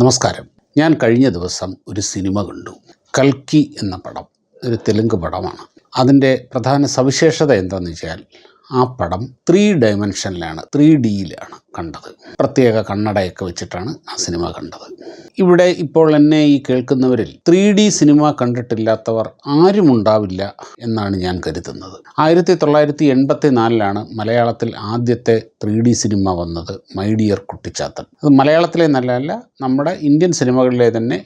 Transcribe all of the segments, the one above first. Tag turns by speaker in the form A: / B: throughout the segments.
A: നമസ്കാരം. ഞാൻ കഴിഞ്ഞ ദിവസം ഒരു സിനിമ കണ്ടു. കൽക്കി എന്ന പടം. ഒരു തെലുങ്ക് പടമാണ്. അതിന്റെ പ്രധാന സവിശേഷത എന്താണെന്ന് വെച്ചാൽ ആ പടം ത്രീ ഡയമെൻഷനിലാണ് ത്രീ ഡിയിലാണ്. കണ്ടത്. പ്രത്യേക കണ്ണടയൊക്കെ വെച്ചിട്ടാണ് ആ സിനിമ കണ്ടത്. ഇവിടെ ഇപ്പോൾ എന്നെ ഈ കേൾക്കുന്നവരിൽ ത്രീ ഡി സിനിമ കണ്ടിട്ടില്ലാത്തവർ ആരുമുണ്ടാവില്ല എന്നാണ് ഞാൻ കരുതുന്നത്. ആയിരത്തി തൊള്ളായിരത്തി എൺപത്തി നാലിലാണ് മലയാളത്തിൽ ആദ്യത്തെ ത്രീ ഡി സിനിമ വന്നത് മൈ ഡിയർ കുട്ടിച്ചാത്തൻ. അത് മലയാളത്തിലെ നല്ലതല്ല നമ്മുടെ ഇന്ത്യൻ സിനിമകളിലെ തന്നെ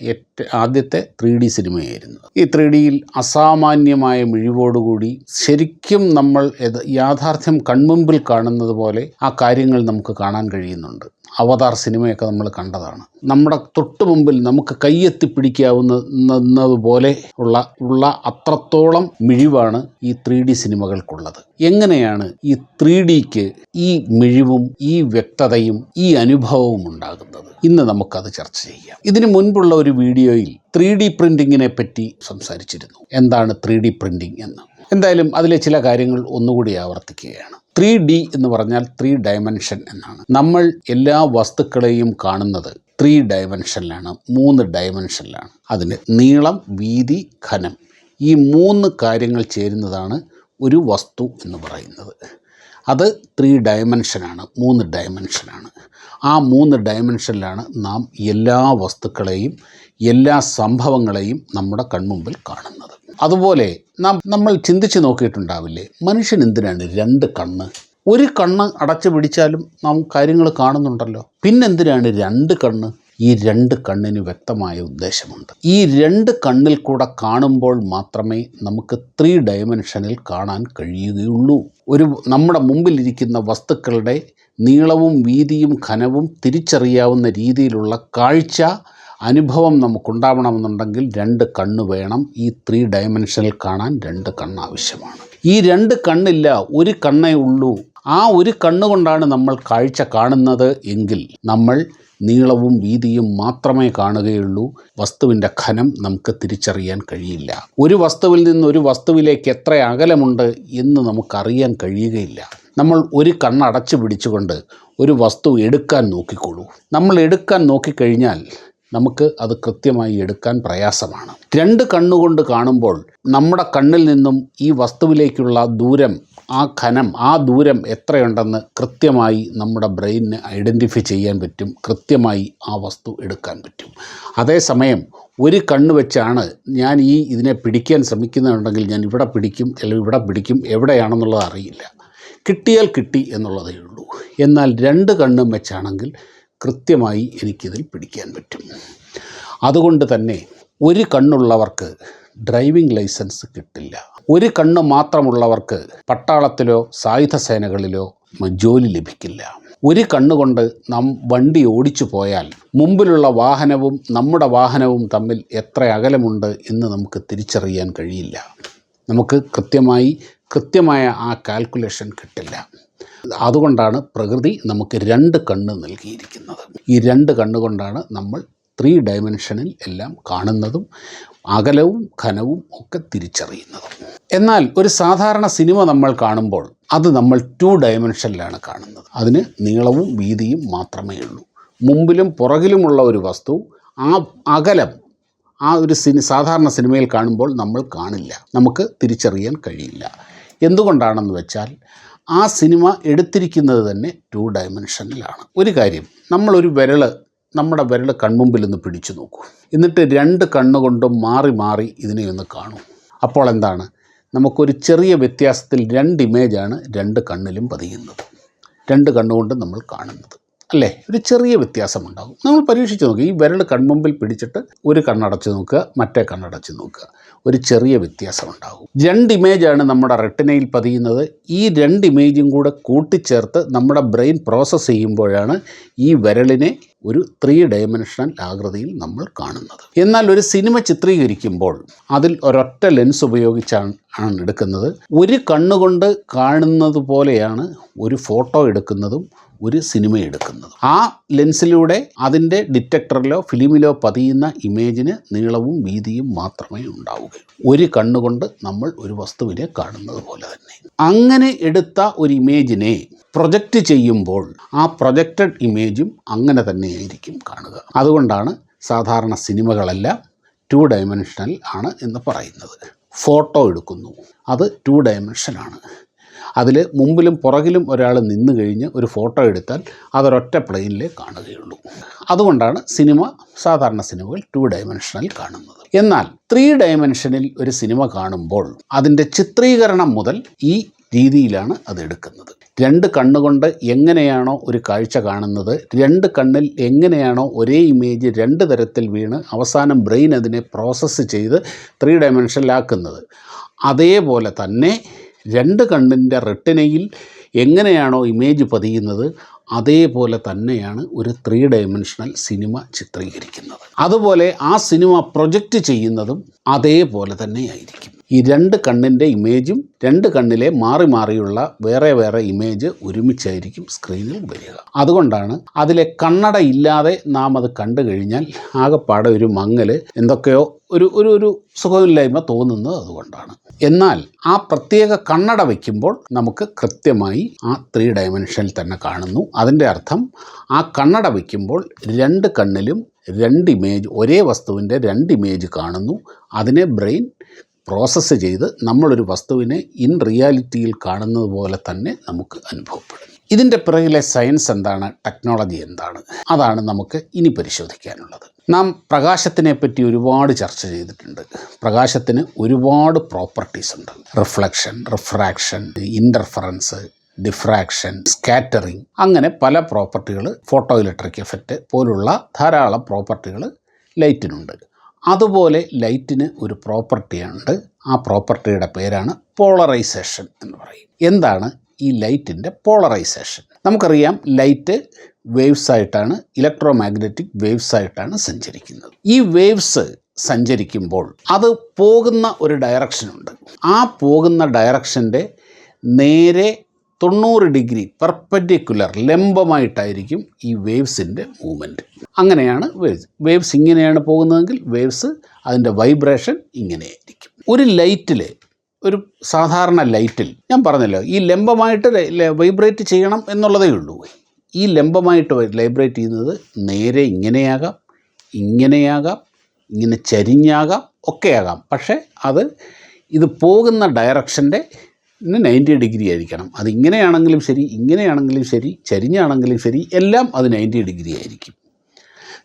A: ആദ്യത്തെ ത്രീ ഡി സിനിമയായിരുന്നു. ഈ ത്രീ ഡിയിൽ അസാമാന്യമായ മിഴിവോടുകൂടി ശരിക്കും നമ്മൾ യഥ യാഥാർത്ഥ്യം കൺമുമ്പിൽ കാണുന്നത് പോലെ ആ കാര്യങ്ങൾ നമുക്ക് കാണാൻ കഴിയുന്നുണ്ട്. അവതാർ സിനിമയൊക്കെ നമ്മൾ കണ്ടതാണ്. നമ്മുടെ തൊട്ട് മുമ്പിൽ നമുക്ക് കയ്യെത്തി പിടിക്കാവുന്നതുപോലെ ഉള്ള ഉള്ള അത്രത്തോളം മിഴിവാണ് ഈ ത്രീ ഡി സിനിമകൾക്കുള്ളത്. എങ്ങനെയാണ് ഈ ത്രീ ഡിക്ക് ഈ മിഴിവും ഈ വ്യക്തതയും ഈ അനുഭവവും ഉണ്ടാകുന്നത്? ഇന്ന് നമുക്കത് ചർച്ച ചെയ്യാം. ഇതിനു മുൻപുള്ള ഒരു വീഡിയോയിൽ ത്രീ ഡി പ്രിന്റിങ്ങിനെ പറ്റി സംസാരിച്ചിരുന്നു. എന്താണ് ത്രീ ഡി പ്രിന്റിങ് എന്ന്? എന്തായാലും അതിലെ ചില കാര്യങ്ങൾ ഒന്നുകൂടി ആവർത്തിക്കുകയാണ്. ത്രീ ഡി എന്ന് പറഞ്ഞാൽ ത്രീ ഡയമെൻഷൻ എന്നാണ്. നമ്മൾ എല്ലാ വസ്തുക്കളെയും കാണുന്നത് ത്രീ ഡയമെൻഷനിലാണ് മൂന്ന് ഡയമെൻഷനിലാണ് അതിന് നീളം വീതി ഘനം. ഈ മൂന്ന് കാര്യങ്ങൾ ചേരുന്നതാണ് ഒരു വസ്തു എന്ന് പറയുന്നത്. അത് ത്രീ ഡയമെൻഷനാണ് മൂന്ന് ഡയമെൻഷനാണ് ആ മൂന്ന് ഡയമെൻഷനിലാണ് നാം എല്ലാ വസ്തുക്കളെയും എല്ലാ സംഭവങ്ങളെയും നമ്മുടെ കൺമുമ്പിൽ കാണുന്നത്. അതുപോലെ നാം നമ്മൾ ചിന്തിച്ച് നോക്കിയിട്ടുണ്ടാവില്ലേ? മനുഷ്യൻ എന്തിനാണ് രണ്ട് കണ്ണ്? ഒരു കണ്ണ് അടച്ചു പിടിച്ചാലും നാം കാര്യങ്ങൾ കാണുന്നുണ്ടല്ലോ. പിന്നെന്തിനാണ് രണ്ട് കണ്ണ്? ഈ രണ്ട് കണ്ണിന് വ്യക്തമായ ഉദ്ദേശമുണ്ട്. ഈ രണ്ട് കണ്ണിൽ കൂടെ കാണുമ്പോൾ മാത്രമേ നമുക്ക് ത്രീ ഡയമെൻഷനിൽ കാണാൻ കഴിയുകയുള്ളൂ. ഒരു നമ്മുടെ മുമ്പിലിരിക്കുന്ന വസ്തുക്കളുടെ നീളവും വീതിയും ഘനവും തിരിച്ചറിയാവുന്ന രീതിയിലുള്ള കാഴ്ച അനുഭവം നമുക്കുണ്ടാവണമെന്നുണ്ടെങ്കിൽ രണ്ട് കണ്ണ് വേണം. ഈ ത്രീ ഡയമെൻഷനിൽ കാണാൻ രണ്ട് കണ്ണ് ആവശ്യമാണ്. ഈ രണ്ട് കണ്ണില്ല ഒരു കണ്ണേ ഉള്ളൂ. ആ ഒരു കണ്ണുകൊണ്ടാണ് നമ്മൾ കാഴ്ച കാണുന്നത് എങ്കിൽ നമ്മൾ നീളവും വീതിയും മാത്രമേ കാണുകയുള്ളൂ. വസ്തുവിന്റെ ഖനം നമുക്ക് തിരിച്ചറിയാൻ കഴിയില്ല. ഒരു വസ്തുവിൽ നിന്ന് ഒരു വസ്തുവിലേക്ക് എത്ര അകലമുണ്ട് എന്ന് നമുക്കറിയാൻ കഴിയുകയില്ല. നമ്മൾ ഒരു കണ്ണടച്ചു പിടിച്ചുകൊണ്ട് ഒരു വസ്തു എടുക്കാൻ നോക്കിക്കോളൂ. നമ്മൾ എടുക്കാൻ നോക്കിക്കഴിഞ്ഞാൽ നമുക്ക് അത് കൃത്യമായി എടുക്കാൻ പ്രയാസമാണ്. രണ്ട് കണ്ണുകൊണ്ട് കാണുമ്പോൾ നമ്മുടെ കണ്ണിൽ നിന്നും ഈ വസ്തുവിലേക്കുള്ള ദൂരം ആ ഖനം ആ ദൂരം എത്രയുണ്ടെന്ന് കൃത്യമായി നമ്മുടെ ബ്രെയിനിന് ഐഡന്റിഫൈ ചെയ്യാൻ പറ്റും. കൃത്യമായി ആ വസ്തു എടുക്കാൻ പറ്റും. അതേസമയം ഒരു കണ്ണ് വെച്ചാണ് ഞാൻ ഈ ഇതിനെ പിടിക്കാൻ ശ്രമിക്കുന്നുണ്ടെങ്കിൽ ഞാൻ ഇവിടെ പിടിക്കും അല്ലെങ്കിൽ ഇവിടെ പിടിക്കും എവിടെയാണെന്നുള്ളത് അറിയില്ല. കിട്ടിയാൽ കിട്ടി എന്നുള്ളതേ ഉള്ളൂ. എന്നാൽ രണ്ട് കണ്ണും വെച്ചാണെങ്കിൽ കൃത്യമായി എനിക്കിതിൽ പിടിക്കാൻ പറ്റും. അതുകൊണ്ട് തന്നെ ഒരു കണ്ണുള്ളവർക്ക് ഡ്രൈവിംഗ് ലൈസൻസ് കിട്ടില്ല. ഒരു കണ്ണ് മാത്രമുള്ളവർക്ക് പട്ടാളത്തിലോ സായുധ സേനകളിലോ ജോലി ലഭിക്കില്ല. ഒരു കണ്ണുകൊണ്ട് നാം വണ്ടി ഓടിച്ചു പോയാൽ മുമ്പിലുള്ള വാഹനവും നമ്മുടെ വാഹനവും തമ്മിൽ എത്ര അകലമുണ്ട് എന്ന് നമുക്ക് തിരിച്ചറിയാൻ കഴിയില്ല. നമുക്ക് കൃത്യമായി കൃത്യമായ ആ കാൽക്കുലേഷൻ കിട്ടില്ല. അതുകൊണ്ടാണ് പ്രകൃതി നമുക്ക് രണ്ട് കണ്ണ് നൽകിയിരിക്കുന്നത്. ഈ രണ്ട് കണ്ണുകൊണ്ടാണ് നമ്മൾ ത്രീ ഡയമെൻഷനിൽ എല്ലാം കാണുന്നതും അകലവും ഖനവും ഒക്കെ തിരിച്ചറിയുന്നതും. എന്നാൽ ഒരു സാധാരണ സിനിമ നമ്മൾ കാണുമ്പോൾ അത് നമ്മൾ ടു ഡയമെൻഷനിലാണ് കാണുന്നത്. അതിന് നീളവും വീതിയും മാത്രമേ ഉള്ളൂ. മുമ്പിലും പുറകിലുമുള്ള ഒരു വസ്തു ആ അകലം ആ ഒരു സിനി സാധാരണ സിനിമയിൽ കാണുമ്പോൾ നമ്മൾ കാണില്ല. നമുക്ക് തിരിച്ചറിയാൻ കഴിയില്ല. എന്തുകൊണ്ടാണെന്ന് വെച്ചാൽ ആ സിനിമ എടുത്തിരിക്കുന്നത് തന്നെ ടു ഡയമെൻഷനിലാണ് ഒരു കാര്യം നമ്മളൊരു വിരൽ നമ്മുടെ വിരൽ കൺമുമ്പിൽ നിന്ന് പിടിച്ചു നോക്കൂ. എന്നിട്ട് രണ്ട് കണ്ണുകൊണ്ടും മാറി മാറി ഇതിനെ ഒന്ന് കാണൂ. അപ്പോൾ എന്താണ്? നമുക്കൊരു ചെറിയ വ്യത്യാസത്തിൽ രണ്ട് ഇമേജാണ് രണ്ട് കണ്ണിലും പതിയുന്നത്. രണ്ട് കണ്ണുകൊണ്ട് നമ്മൾ കാണുന്നത്. അല്ലേ? ഒരു ചെറിയ വ്യത്യാസമുണ്ടാകും. നമ്മൾ പരീക്ഷിച്ച് നോക്കുക ഈ വിരൽ കൺമുമ്പിൽ പിടിച്ചിട്ട് ഒരു കണ്ണടച്ച് നോക്കുക മറ്റേ കണ്ണടച്ച് നോക്കുക. ഒരു ചെറിയ വ്യത്യാസം ഉണ്ടാകും രണ്ട് ഇമേജാണ് നമ്മുടെ റെട്ടിനയിൽ പതിയുന്നത്. ഈ രണ്ട് ഇമേജും കൂടെ കൂട്ടിച്ചേർത്ത് നമ്മുടെ ബ്രെയിൻ പ്രോസസ്സ് ചെയ്യുമ്പോഴാണ് ഈ വിരലിനെ ഒരു ത്രീ ഡയമെൻഷണൽ ആകൃതിയിൽ നമ്മൾ കാണുന്നത്. എന്നാൽ ഒരു സിനിമ ചിത്രീകരിക്കുമ്പോൾ അതിൽ ഒരൊറ്റ ലെൻസ് ഉപയോഗിച്ചാണ് ആണ് എടുക്കുന്നത്. ഒരു കണ്ണുകൊണ്ട് കാണുന്നത് പോലെയാണ് ഒരു ഫോട്ടോ എടുക്കുന്നതും ഒരു സിനിമ എടുക്കുന്നത്. ആ ലെൻസിലൂടെ അതിന്റെ ഡിറ്റക്ടറിലോ ഫിലിമിലോ പതിയുന്ന ഇമേജിന് നീളവും വീതിയും മാത്രമേ ഉണ്ടാവുക ഒരു കണ്ണുകൊണ്ട് നമ്മൾ ഒരു വസ്തുവിനെ കാണുന്നത് പോലെ തന്നെ. അങ്ങനെ എടുത്ത ഒരു ഇമേജിനെ പ്രൊജക്റ്റ് ചെയ്യുമ്പോൾ ആ പ്രൊജക്റ്റഡ് ഇമേജും അങ്ങനെ തന്നെയായിരിക്കും കാണുക. അതുകൊണ്ടാണ് സാധാരണ സിനിമകളെല്ലാം ടു ഡയമെൻഷനൽ ആണ് എന്ന് പറയുന്നത്. ഫോട്ടോ എടുക്കുന്നു. അത് ടു ഡയമെൻഷനാണ് അതിൽ മുമ്പിലും പുറകിലും ഒരാൾ നിന്ന് കഴിഞ്ഞ് ഒരു ഫോട്ടോ എടുത്താൽ അതൊരൊറ്റ പ്ലെയിനിലേ കാണുകയുള്ളൂ. അതുകൊണ്ടാണ് സിനിമ സാധാരണ സിനിമകൾ ടു ഡയമെൻഷനിൽ കാണുന്നത്. എന്നാൽ ത്രീ ഡയമെൻഷനിൽ ഒരു സിനിമ കാണുമ്പോൾ അതിന്റെ ചിത്രീകരണം മുതൽ ഈ രീതിയിലാണ് അത് എടുക്കുന്നത്. രണ്ട് കണ്ണുകൊണ്ട് എങ്ങനെയാണോ ഒരു കാഴ്ച കാണുന്നത് രണ്ട് കണ്ണിൽ എങ്ങനെയാണോ ഒരേ ഇമേജ് രണ്ട് തരത്തിൽ വീണ് അവസാനം ബ്രെയിൻ അതിനെ പ്രോസസ്സ് ചെയ്ത് ത്രീ ഡയമെൻഷനിലാക്കുന്നത് അതേപോലെ തന്നെ രണ്ട് കണ്ണിന്റെ റെട്ടിനയിൽ എങ്ങനെയാണോ ഇമേജ് പതിയുന്നത് അതേപോലെ തന്നെയാണ് ഒരു ത്രീ ഡയമെൻഷണൽ സിനിമ ചിത്രീകരിക്കുന്നത്. അതുപോലെ ആ സിനിമ പ്രൊജക്റ്റ് ചെയ്യുന്നതും അതേപോലെ തന്നെയായിരിക്കും. ഈ രണ്ട് കണ്ണിന്റെ ഇമേജും രണ്ട് കണ്ണിലെ മാറി മാറിയുള്ള വേറെ വേറെ ഇമേജ് ഒരുമിച്ചായിരിക്കും സ്ക്രീനിൽ വരിക. അതുകൊണ്ടാണ് അതിലെ കണ്ണട ഇല്ലാതെ നാം അത് കണ്ടു കഴിഞ്ഞാൽ ആകെപ്പാടെ ഒരു മങ്ങൽ എന്തൊക്കെയോ ഒരു ഒരു ഒരു സുഖമില്ലായ്മ തോന്നുന്നത് അതുകൊണ്ടാണ്. എന്നാൽ ആ പ്രത്യേക കണ്ണട വയ്ക്കുമ്പോൾ നമുക്ക് കൃത്യമായി ആ ത്രീ ഡയമെൻഷനിൽ തന്നെ കാണുന്നു. അതിന്റെ അർത്ഥം ആ കണ്ണട വയ്ക്കുമ്പോൾ രണ്ട് കണ്ണിലും രണ്ട് ഇമേജ് ഒരേ വസ്തുവിന്റെ രണ്ട് ഇമേജ് കാണുന്നു. അതിനെ ബ്രെയിൻ പ്രോസസ്സ് ചെയ്ത് നമ്മളൊരു വസ്തുവിനെ ഇൻ റിയാലിറ്റിയിൽ കാണുന്നത് പോലെ തന്നെ നമുക്ക് അനുഭവപ്പെടും ഇതിന്റെ പിറകിലെ സയൻസ് എന്താണ്? ടെക്നോളജി എന്താണ്? അതാണ് നമുക്ക് ഇനി പരിശോധിക്കാനുള്ളത്. നാം പ്രകാശത്തിനെ പറ്റി ഒരുപാട് ചർച്ച ചെയ്തിട്ടുണ്ട്. പ്രകാശത്തിന് ഒരുപാട് പ്രോപ്പർട്ടീസ് ഉണ്ട്. Reflection refraction interference diffraction scattering അങ്ങനെ പല പ്രോപ്പർട്ടികൾ ഫോട്ടോ ഇലക്ട്രിക് എഫക്റ്റ് പോലുള്ള ധാരാളം പ്രോപ്പർട്ടികൾ ലൈറ്റിനുണ്ട്. അതുപോലെ ലൈറ്റിന് ഒരു പ്രോപ്പർട്ടിയുണ്ട്. ആ പ്രോപ്പർട്ടിയുടെ പേരാണ് പോളറൈസേഷൻ എന്ന് പറയും. എന്താണ് ഈ ലൈറ്റിന്റെ പോളറൈസേഷൻ. നമുക്കറിയാം ലൈറ്റ് വേവ്സ് ആയിട്ടാണ് ഇലക്ട്രോ മാഗ്നറ്റിക് വേവ്സ് ആയിട്ടാണ് സഞ്ചരിക്കുന്നത്. ഈ വേവ്സ് സഞ്ചരിക്കുമ്പോൾ അത് പോകുന്ന ഒരു ഡയറക്ഷനുണ്ട് ആ പോകുന്ന ഡയറക്ഷന്റെ നേരെ തൊണ്ണൂറ് ഡിഗ്രി പെർപ്പൻഡിക്കുലർ ലംബമായിട്ടായിരിക്കും ഈ വേവ്സിന്റെ മൂവ്മെന്റ്. അങ്ങനെയാണ് വേവ്സ്. വേവ്സ് ഇങ്ങനെയാണ് പോകുന്നതെങ്കിൽ വേവ്സ് അതിന്റെ വൈബ്രേഷൻ ഇങ്ങനെയായിരിക്കും. ഒരു ലൈറ്റിൽ ഒരു സാധാരണ ലൈറ്റിൽ ഞാൻ പറഞ്ഞല്ലോ ഈ ലംബമായിട്ട് വൈബ്രേറ്റ് ചെയ്യണം എന്നുള്ളതേ ഉള്ളൂ. ഈ ലംബമായിട്ട് വൈബ്രേറ്റ് ചെയ്യുന്നത് നേരെ ഇങ്ങനെയാകാം ഇങ്ങനെയാകാം ഇങ്ങനെ ചരിഞ്ഞാകാം ഒക്കെയാകാം പക്ഷേ അത് ഇത് പോകുന്ന ഡയറക്ഷന്റെ നയന്റി ഡിഗ്രി ആയിരിക്കണം. അത് ഇങ്ങനെയാണെങ്കിലും ശരി ഇങ്ങനെയാണെങ്കിലും ശരി ചരിഞ്ഞാണെങ്കിലും ശരി എല്ലാം അത് നയന്റി ഡിഗ്രി ആയിരിക്കും.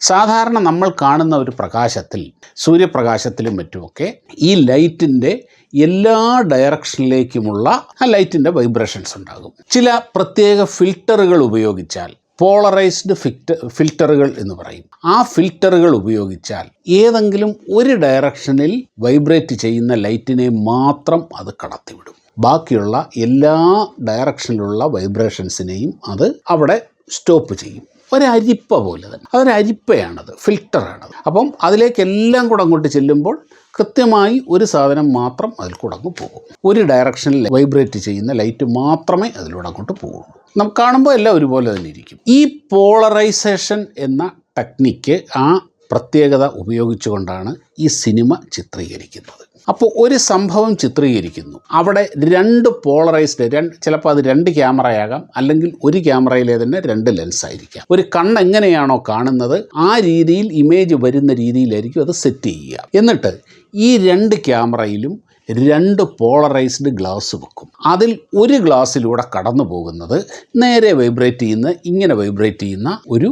A: സാധാരണ നമ്മൾ കാണുന്ന ഒരു പ്രകാശത്തിൽ സൂര്യപ്രകാശത്തിലും മറ്റുമൊക്കെ ഈ ലൈറ്റിന്റെ എല്ലാ ഡയറക്ഷനിലേക്കുമുള്ള ആ ലൈറ്റിന്റെ വൈബ്രേഷൻസ് ഉണ്ടാകും. ചില പ്രത്യേക ഫിൽറ്ററുകൾ ഉപയോഗിച്ചാൽ പോളറൈസ്ഡ് ഫിൽറ്റ ഫിൽറ്ററുകൾ എന്ന് പറയും. ആ ഫിൽറ്ററുകൾ ഉപയോഗിച്ചാൽ ഏതെങ്കിലും ഒരു ഡയറക്ഷനിൽ വൈബ്രേറ്റ് ചെയ്യുന്ന ലൈറ്റിനെ മാത്രം അത് കടത്തിവിടും. ബാക്കിയുള്ള എല്ലാ ഡയറക്ഷനിലുള്ള വൈബ്രേഷൻസിനെയും അത് അവിടെ സ്റ്റോപ്പ് ചെയ്യും. ഒരരിപ്പ പോലെ തന്നെ. അതൊരരിപ്പയാണത് ഫിൽറ്ററാണത് അപ്പം അതിലേക്കെല്ലാം കൂടെ അങ്ങോട്ട് ചെല്ലുമ്പോൾ കൃത്യമായി ഒരു സാധനം മാത്രം അതിൽ കൂടെ പോകും. ഒരു ഡയറക്ഷനിൽ വൈബ്രേറ്റ് ചെയ്യുന്ന ലൈറ്റ് മാത്രമേ അതിലൂടെ അങ്ങോട്ട് പോകുള്ളൂ നമുക്ക് കാണുമ്പോൾ എല്ലാം ഒരുപോലെ തന്നെ ഇരിക്കും. ഈ പോളറൈസേഷൻ എന്ന ടെക്നിക്ക് ആ പ്രത്യേകത ഉപയോഗിച്ചുകൊണ്ടാണ് ഈ സിനിമ ചിത്രീകരിക്കുന്നത്. അപ്പോൾ ഒരു സംഭവം ചിത്രീകരിക്കുന്നു. അവിടെ രണ്ട് പോളറൈസ്ഡ് രണ്ട് ചിലപ്പോൾ അത് രണ്ട് ക്യാമറയാകാം അല്ലെങ്കിൽ ഒരു ക്യാമറയിലെ തന്നെ രണ്ട് ലെൻസ് ആയിരിക്കാം. ഒരു കണ്ണ് എങ്ങനെയാണോ കാണുന്നത് ആ രീതിയിൽ ഇമേജ് വരുന്ന രീതിയിലായിരിക്കും അത് സെറ്റ് ചെയ്യുക. എന്നിട്ട് ഈ രണ്ട് ക്യാമറയിലും രണ്ട് പോളറൈസ്ഡ് ഗ്ലാസ് വെക്കും. അതിൽ ഒരു ഗ്ലാസ്സിലൂടെ കടന്നു പോകുന്നത് നേരെ വൈബ്രേറ്റ് ചെയ്യുന്ന ഇങ്ങനെ വൈബ്രേറ്റ് ചെയ്യുന്ന ഒരു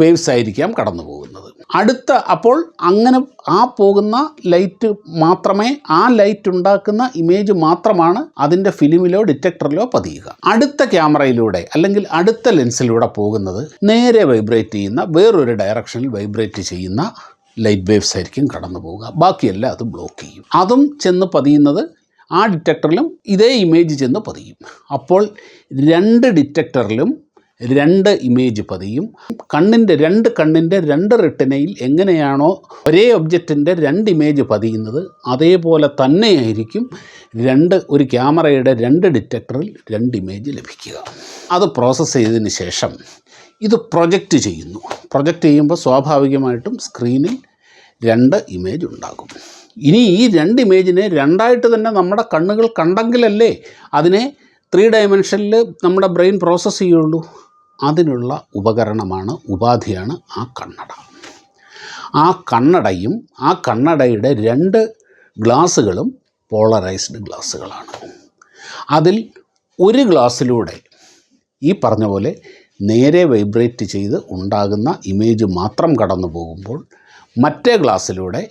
A: വേവ്സ് ആയിരിക്കാം കടന്നു പോകുന്നത്. അടുത്ത അപ്പോൾ അങ്ങനെ ആ പോകുന്ന ലൈറ്റ് മാത്രമേ ആ ലൈറ്റ് ഉണ്ടാക്കുന്ന ഇമേജ് മാത്രമാണ് അതിന്റെ ഫിലിമിലോ ഡിറ്റക്ടറിലോ പതിയുക. അടുത്ത ക്യാമറയിലൂടെ അല്ലെങ്കിൽ അടുത്ത ലെൻസിലൂടെ പോകുന്നത് നേരെ വൈബ്രേറ്റ് ചെയ്യുന്ന വേറൊരു ഡയറക്ഷനിൽ വൈബ്രേറ്റ് ചെയ്യുന്ന ലൈറ്റ് വേവ്സ് ആയിരിക്കും കടന്നു പോവുക ബാക്കിയെല്ലാം അത് ബ്ലോക്ക് ചെയ്യും. അതും ചെന്ന് പതിയുന്നത് ആ ഡിറ്റക്ടറിലും ഇതേ ഇമേജ് ചെന്ന് പതിയും. അപ്പോൾ രണ്ട് ഡിറ്റക്ടറിലും രണ്ട് ഇമേജ് പതിയും. കണ്ണിന്റെ രണ്ട് കണ്ണിന്റെ രണ്ട് റിട്ടനയിൽ എങ്ങനെയാണോ ഒരേ ഒബ്ജക്റ്റിന്റെ രണ്ട് ഇമേജ് പതിയുന്നത് അതേപോലെ തന്നെയായിരിക്കും രണ്ട് ഒരു ക്യാമറയുടെ രണ്ട് ഡിറ്റക്ടറിൽ രണ്ട് ഇമേജ് ലഭിക്കുക. അത് പ്രോസസ്സ് ചെയ്തതിന് ശേഷം ഇത് പ്രൊജക്റ്റ് ചെയ്യുന്നു. പ്രൊജക്റ്റ് ചെയ്യുമ്പോൾ സ്വാഭാവികമായിട്ടും സ്ക്രീനിൽ രണ്ട് ഇമേജ് ഉണ്ടാകും. ഇനി ഈ രണ്ട് ഇമേജിനെ രണ്ടായിട്ട് തന്നെ നമ്മുടെ കണ്ണുകൾ കണ്ടെങ്കിലല്ലേ അതിനെ ത്രീ ഡയമെൻഷനിൽ നമ്മുടെ ബ്രെയിൻ പ്രോസസ്സ് ചെയ്യുള്ളൂ? അതിനുള്ള ഉപകരണമാണ് ഉപാധിയാണ് ആ കണ്ണട. ആ കണ്ണടയും ആ കണ്ണടയുടെ രണ്ട് ഗ്ലാസ്സുകളും പോളറൈസ്ഡ് ഗ്ലാസ്സുകളാണ് അതിൽ ഒരു ഗ്ലാസ്സിലൂടെ ഈ പറഞ്ഞ പോലെ നേരെ വൈബ്രേറ്റ് ചെയ്ത് ഉണ്ടാകുന്ന ഇമേജ് മാത്രം കടന്നു പോകുമ്പോൾ മറ്റേ ഗ്ലാസ്സിലൂടെ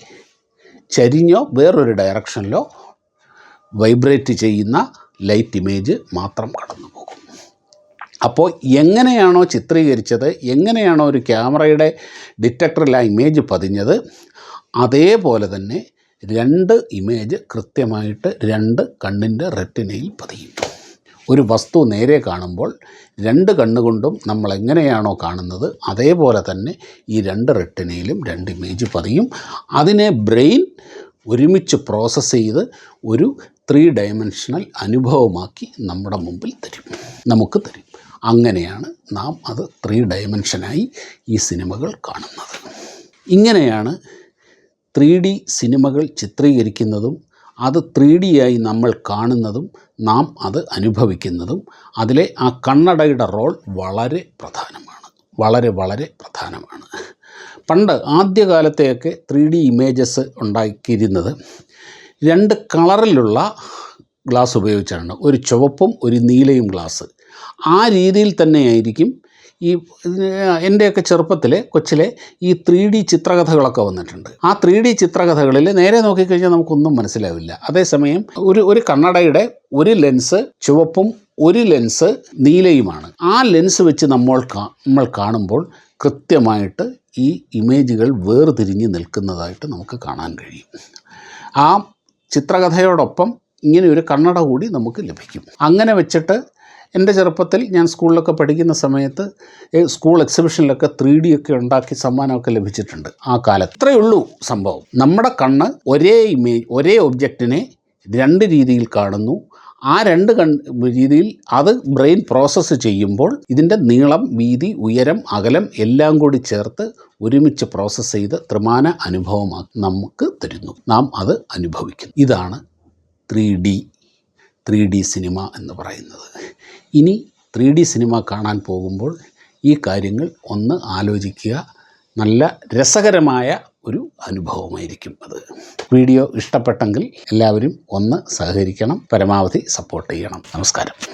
A: ചരിഞ്ഞോ വേറൊരു ഡയറക്ഷനിലോ വൈബ്രേറ്റ് ചെയ്യുന്ന ലൈറ്റ് ഇമേജ് മാത്രം കടന്നു പോകും. അപ്പോൾ എങ്ങനെയാണോ ചിത്രീകരിച്ചത് എങ്ങനെയാണോ ഒരു ക്യാമറയുടെ ഡിറ്റക്ടറിൽ ആ ഇമേജ് പതിഞ്ഞത് അതേപോലെ തന്നെ രണ്ട് ഇമേജ് കൃത്യമായിട്ട് രണ്ട് കണ്ണിന്റെ റെറ്റിനയിൽ പതിയും ഒരു വസ്തു നേരെ കാണുമ്പോൾ രണ്ട് കണ്ണുകൊണ്ടും നമ്മൾ എങ്ങനെയാണോ കാണുന്നത് അതേപോലെ തന്നെ ഈ രണ്ട് റെട്ടിനയിലും രണ്ട് ഇമേജ് പതിയും. അതിനെ ബ്രെയിൻ ഒരുമിച്ച് പ്രോസസ്സ് ചെയ്ത് ഒരു ത്രീ ഡയമെൻഷണൽ അനുഭവമാക്കി നമ്മുടെ മുമ്പിൽ തരും. നമുക്ക് തരും. അങ്ങനെയാണ് നാം അത് ത്രീ ഡയമെൻഷനായി ഈ സിനിമകൾ കാണുന്നത്. ഇങ്ങനെയാണ് ത്രീ ഡി സിനിമകൾ ചിത്രീകരിക്കുന്നതും അത് ത്രീ ഡി ആയി നമ്മൾ കാണുന്നതും നാം അത് അനുഭവിക്കുന്നതും അതിലെ ആ കണ്ണടയുടെ റോൾ വളരെ പ്രധാനമാണ്. വളരെ വളരെ പ്രധാനമാണ്. പണ്ട് ആദ്യകാലത്തെയൊക്കെ ത്രീ ഡി ഇമേജസ് ഉണ്ടാക്കിയിരുന്നത് രണ്ട് കളറിലുള്ള ഗ്ലാസ് ഉപയോഗിച്ചാണ്. ഒരു ചുവപ്പും ഒരു നീലയും ഗ്ലാസ്. ആ രീതിയിൽ തന്നെയായിരിക്കും ഈ എന്റെയൊക്കെ ചെറുപ്പത്തിൽ കൊച്ചിലെ ഈ ത്രീ ഡി ചിത്രകഥകളൊക്കെ വന്നിട്ടുണ്ട്. ആ ത്രീ ഡി ചിത്രകഥകളിൽ നേരെ നോക്കിക്കഴിഞ്ഞാൽ നമുക്കൊന്നും മനസ്സിലാവില്ല. അതേസമയം ഒരു ഒരു കണ്ണടയുടെ ഒരു ലെൻസ് ചുവപ്പും ഒരു ലെൻസ് നീലയുമാണ്. ആ ലെൻസ് വെച്ച് നമ്മൾ നമ്മൾ കാണുമ്പോൾ കൃത്യമായിട്ട് ഈ ഇമേജുകൾ വേർതിരിഞ്ഞ് നിൽക്കുന്നതായിട്ട് നമുക്ക് കാണാൻ കഴിയും. ആ ചിത്രകഥയോടൊപ്പം ഇങ്ങനെ ഒരു കണ്ണട കൂടി നമുക്ക് ലഭിക്കും. അങ്ങനെ വെച്ചിട്ട് എന്റെ ചെറുപ്പത്തിൽ ഞാൻ സ്കൂളിലൊക്കെ പഠിക്കുന്ന സമയത്ത് സ്കൂൾ എക്സിബിഷനിലൊക്കെ ത്രീ ഡി ഒക്കെ ഉണ്ടാക്കി സമ്മാനമൊക്കെ ലഭിച്ചിട്ടുണ്ട്. ആ കാലത്ത്. ഇത്രയേ ഉള്ളൂ സംഭവം. നമ്മുടെ കണ്ണ് ഒരേ ഇമേജ് ഒരേ ഒബ്ജക്റ്റിനെ രണ്ട് രീതിയിൽ കാണുന്നു. ആ രണ്ട് കൺ രീതിയിൽ അത് ബ്രെയിൻ പ്രോസസ്സ് ചെയ്യുമ്പോൾ ഇതിന്റെ നീളം വീതി ഉയരം അകലം എല്ലാം കൂടി ചേർത്ത് ഒരുമിച്ച് പ്രോസസ്സ് ചെയ്ത് ത്രിമാന അനുഭവമാക്കി നമുക്ക് തരുന്നു. നാം അത് അനുഭവിക്കുന്നു. ഇതാണ് ത്രീ ത്രീ ഡി സിനിമ എന്ന് പറയുന്നത്. ഇനി ത്രീ ഡി സിനിമ കാണാൻ പോകുമ്പോൾ ഈ കാര്യങ്ങൾ ഒന്ന് ആലോചിക്കുക. നല്ല രസകരമായ ഒരു അനുഭവമായിരിക്കും അത്. വീഡിയോ ഇഷ്ടപ്പെട്ടെങ്കിൽ എല്ലാവരും ഒന്ന് സഹകരിക്കണം. പരമാവധി സപ്പോർട്ട് ചെയ്യണം. നമസ്കാരം.